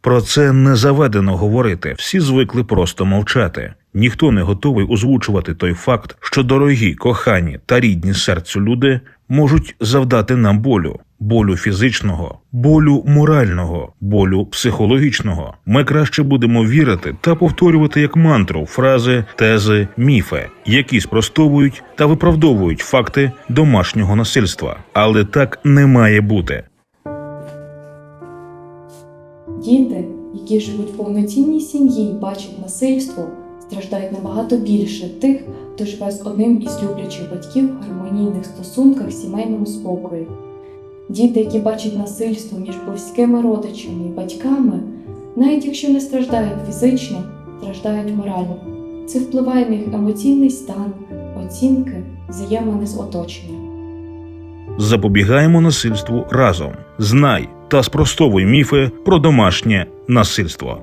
Про це не заведено говорити. Всі звикли просто мовчати. Ніхто не готовий озвучувати той факт, що дорогі, кохані та рідні серцю люди можуть завдати нам болю, болю фізичного, болю морального, болю психологічного. Ми краще будемо вірити та повторювати як мантру фрази, тези, міфи, які спростовують та виправдовують факти домашнього насильства. Але так не має бути. Діти, які живуть в повноцінній сім'ї і бачать насильство, страждають набагато більше тих, хто живе з одним із люблячих батьків в гармонійних стосунках сімейному спокою. Діти, які бачать насильство між близькими родичами і батьками, навіть якщо не страждають фізично, страждають морально. Це впливає на їх емоційний стан, оцінки, взаємини з оточенням. Запобігаємо насильству разом. Знай та спростовує міфи про домашнє насильство.